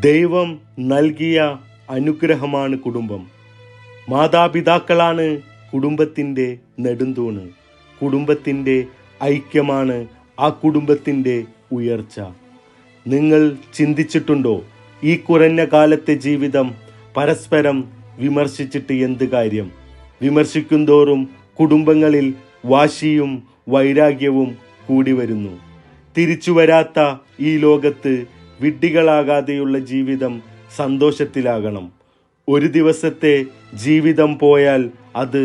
ദൈവം നൽകിയ അനുഗ്രഹമാണ് കുടുംബം. മാതാപിതാക്കളാണ് കുടുംബത്തിന്റെ നെടുന്തൂണ്. കുടുംബത്തിന്റെ ഐക്യമാണ് ആ കുടുംബത്തിന്റെ ഉയർച്ച. നിങ്ങൾ ചിന്തിച്ചിട്ടുണ്ടോ? ഈ കുറഞ്ഞ കാലത്തെ ജീവിതം പരസ്പരം വിമർശിച്ചിട്ട് എന്ത് കാര്യം? വിമർശിക്കുന്തോറും കുടുംബങ്ങളിൽ വാശിയും വൈരാഗ്യവും കൂടി വരുന്നു. തിരിച്ചു വരാത്ത ഈ ലോകത്ത് വിഡ്ഢികളാകാതെയുള്ള ജീവിതം സന്തോഷത്തിലാകണം. ഒരു ദിവസത്തെ ജീവിതം പോയാൽ അത്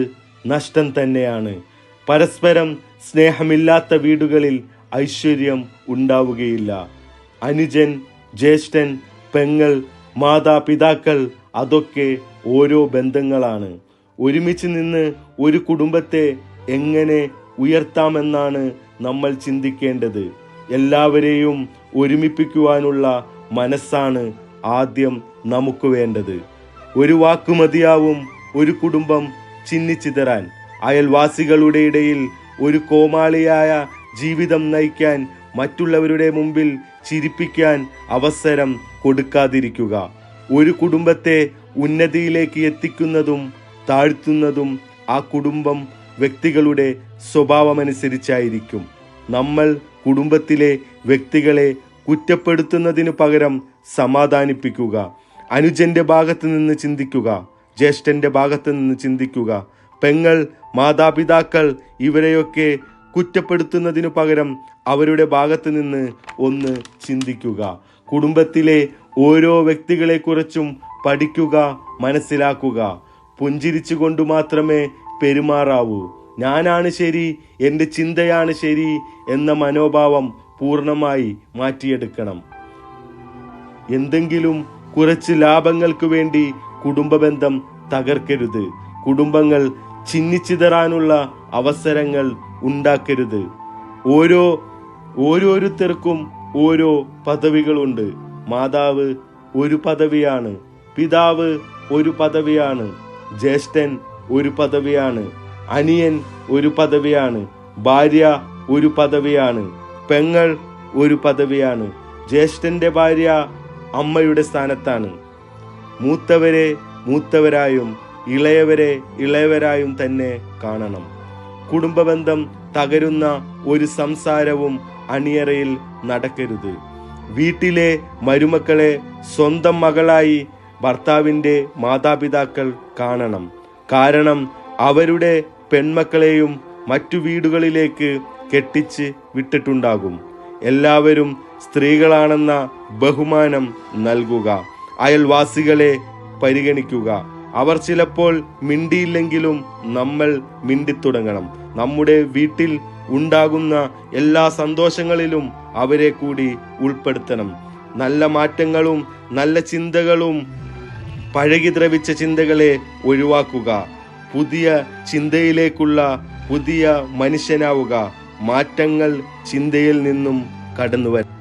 നഷ്ടം തന്നെയാണ്. പരസ്പരം സ്നേഹമില്ലാത്ത വീടുകളിൽ ഐശ്വര്യം ഉണ്ടാവുകയില്ല. അനുജൻ ജ്യേഷ്ഠൻ പെങ്ങൾ മാതാപിതാക്കൾ അതൊക്കെ ഓരോ ബന്ധങ്ങളാണ്. ഒരുമിച്ച് നിന്ന് ഒരു കുടുംബത്തെ എങ്ങനെ ഉയർത്താമെന്നാണ് നമ്മൾ ചിന്തിക്കേണ്ടത്. എല്ലാവരെയും ഒരുമിപ്പിക്കുവാനുള്ള മനസ്സാണ് ആദ്യം നമുക്ക് വേണ്ടത്. ഒരു വാക്ക് മതിയാവും ഒരു കുടുംബം ചിന്നിച്ചിതറാൻ അയൽവാസികളുടെ ഇടയിൽ ഒരു കോമാളിയായ ജീവിതം നയിക്കാൻ മറ്റുള്ളവരുടെ മുമ്പിൽ ചിരിപ്പിക്കാൻ അവസരം കൊടുക്കാതിരിക്കുക. ഒരു കുടുംബത്തെ ഉന്നതിയിലേക്ക് എത്തിക്കുന്നതും താഴ്ത്തുന്നതും ആ കുടുംബം വ്യക്തികളുടെ സ്വഭാവമനുസരിച്ചായിരിക്കും. നമ്മൾ കുടുംബത്തിലെ വ്യക്തികളെ കുറ്റപ്പെടുത്തുന്നതിനു പകരം സമാധാനിപ്പിക്കുക. അനുജന്റെ ഭാഗത്ത് നിന്ന് ചിന്തിക്കുക. ജ്യേഷ്ഠന്റെ ഭാഗത്ത് നിന്ന് ചിന്തിക്കുക. പെങ്ങൾ മാതാപിതാക്കൾ ഇവരെയൊക്കെ കുറ്റപ്പെടുത്തുന്നതിനു പകരം അവരുടെ ഭാഗത്ത് നിന്ന് ഒന്ന് ചിന്തിക്കുക. കുടുംബത്തിലെ ഓരോ വ്യക്തികളെക്കുറിച്ചും പഠിക്കുക മനസ്സിലാക്കുക. പുഞ്ചിരിച്ചുകൊണ്ട് മാത്രമേ പെരുമാറാവൂ. ഞാനാണ് ശരി എന്റെ ചിന്തയാണ് ശരി എന്ന മനോഭാവം പൂർണമായി മാറ്റിയെടുക്കണം. എന്തെങ്കിലും കുറച്ച് ലാഭങ്ങൾക്ക് വേണ്ടി കുടുംബബന്ധം തകർക്കരുത്. കുടുംബങ്ങൾ ചിന്നിച്ചിതറാനുള്ള അവസരങ്ങൾ ഉണ്ടാക്കരുത്. ഓരോ ഓരോരുത്തർക്കും ഓരോ പദവികളുണ്ട്. മാതാവ് ഒരു പദവിയാണ് പിതാവ് ഒരു പദവിയാണ് ജ്യേഷ്ഠൻ ഒരു പദവിയാണ്. അനിയൻ ഒരു പദവിയാണ് ഭാര്യ ഒരു പദവിയാണ് പെങ്ങൾ ഒരു പദവിയാണ് ജ്യേഷ്ഠന്റെ ഭാര്യ അമ്മയുടെ സ്ഥാനത്താണ്. മൂത്തവരെ മൂത്തവരായും ഇളയവരെ ഇളയവരായും തന്നെ കാണണം. കുടുംബബന്ധം തകരുന്ന ഒരു സംസാരവും അണിയറയിൽ നടക്കരുത്. വീട്ടിലെ മരുമക്കളെ സ്വന്തം മകളായി ഭർത്താവിന്റെ മാതാപിതാക്കൾ കാണണം. കാരണം അവരുടെ പെൺമക്കളെയും മറ്റു വീടുകളിലേക്ക് കെട്ടിച്ച് വിട്ടിട്ടുണ്ടാകും. എല്ലാവരും സ്ത്രീകളാണെന്ന ബഹുമാനം നൽകുക അയൽവാസികളെ പരിഗണിക്കുക. അവർ ചിലപ്പോൾ മിണ്ടിയില്ലെങ്കിലും നമ്മൾ മിണ്ടിത്തുടങ്ങണം. നമ്മുടെ വീട്ടിൽ ഉണ്ടാകുന്ന എല്ലാ സന്തോഷങ്ങളിലും അവരെ കൂടി ഉൾപ്പെടുത്തണം. നല്ല മാറ്റങ്ങളും നല്ല ചിന്തകളും പഴകി ദ്രവിച്ച ചിന്തകളെ ഒഴിവാക്കുക. പുതിയ ചിന്തയിലേക്കുള്ള പുതിയ മനുഷ്യനാവുക. മാറ്റങ്ങൾ ചിന്തയിൽ നിന്നും കടന്നു വരും